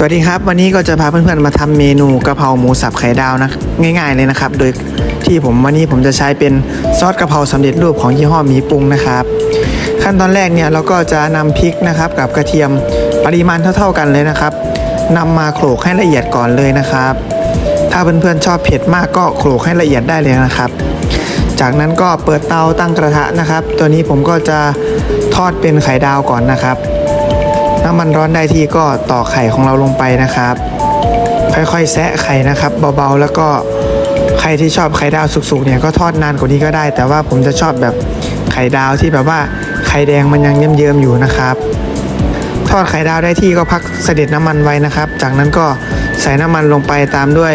สวัสดีครับ วันนี้ก็จะพาเพื่อนๆมาทำเมนูกะเพราหมูสับไข่ดาวนะง่าย ๆเลยนะครับ โดยที่ผมวันนี้ผมจะใช้เป็นซอสกะเพราสำเร็จรูปของยี่ห้อหมีปรุงนะครับ ขั้นตอนแรกเนี่ยเราก็จะนำพริกนะครับกับกระเทียมปริมาณเท่า ๆกันเลยนะครับนำมาโขลกให้ละเอียดก่อนเลยนะครับ ถ้าเพื่อนๆชอบเผ็ดมากก็โขลกให้ละเอียดได้เลยนะครับ จากนั้นก็เปิดเตาตั้งกระทะนะครับ ตัวนี้ผมก็จะทอดเป็นไข่ดาวก่อนนะครับ น้ำมันร้อนได้ที่ก็ต่อไข่ของเราลงไปนะครับ ค่อยๆแซะไข่นะครับ เบาๆแล้วก็ใครที่ชอบไข่ดาวสุกๆเนี่ยก็ทอดนานกว่านี้ก็ได้ แต่ว่าผมจะชอบแบบไข่ดาวที่แบบว่าไข่แดงมันยังเยิ้มๆอยู่นะครับ ทอดไข่ดาวได้ที่ก็พักเสด็จน้ำมันไว้นะครับ จากนั้นก็ใส่น้ำมันลงไปตามด้วย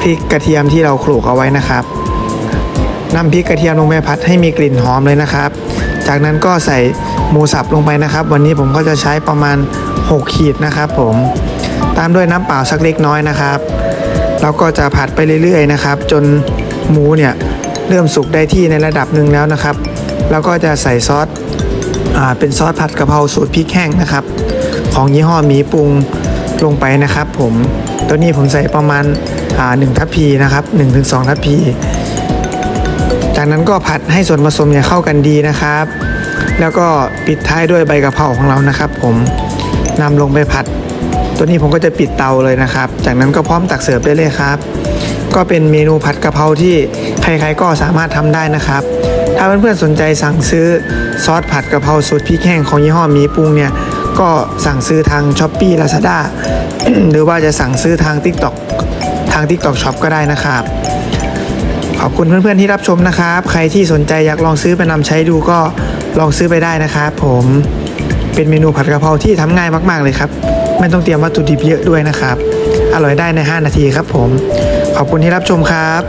พริกกระเทียมที่เราโขลกเอาไว้นะครับนำพริกกระเทียมลงไปผัดให้มีกลิ่นหอมเลยนะครับ จากนั้นก็ใส่หมูสับลงไปนะครับ วันนี้ผมก็จะใช้ประมาณ 6 ขีดนะครับ ผมตามด้วยน้ำเปล่าสักเล็กน้อยนะครับแล้วก็จะผัดไปเรื่อยๆนะครับ จนหมูเนี่ยเริ่มสุกได้ที่ในระดับหนึ่งแล้วนะครับแล้วก็จะใส่ซอสเป็นซอสผัดกะเพราสูตรพริกแห้งนะครับ ของยี่ห้อหมีปรุงลงไปนะครับ ผมตัวนี้ผมใส่ประมาณหนึ่งทัพพีนะครับ1นถึงสทัพพี จากนั้นก็ผัดให้ส่วนผสมเนี่ยเข้ากันดีนะครับ แล้วก็ปิดท้ายด้วยใบกะเพราของเรานะครับ ผมนำลงไปผัด ตัวนี้ผมก็จะปิดเตาเลยนะครับ จากนั้นก็พร้อมตักเสิร์ฟได้เลยครับ ก็เป็นเมนูผัดกะเพราที่ใครๆก็สามารถทำได้นะครับ ถ้าเพื่อนๆสนใจสั่งซื้อซอสผัดกะเพราสูตรพริกแห้งของยี่ห้อมีปรุงเนี่ยก็สั่งซื้อทาง s h อ p e e Lazada หรือว่าจะสั่งซื้อทาง TikTok ทาง TikTok Shop ก็ได้นะครับ อบคุณเพื่อนๆที่รับชมนะครับ ใครที่สนใจอยากลองซื้อไปนำใช้ดูก็ลองซื้อไปได้นะครับผมเป็นเมนูผัดกะเพราที่ทำง่ายมาก ๆ เลยครับ ไม่ต้องเตรียมวัตถุดิบเยอะด้วยนะครับ อร่อยได้ใน 5 นาทีครับผม ขอบคุณที่รับชมครับ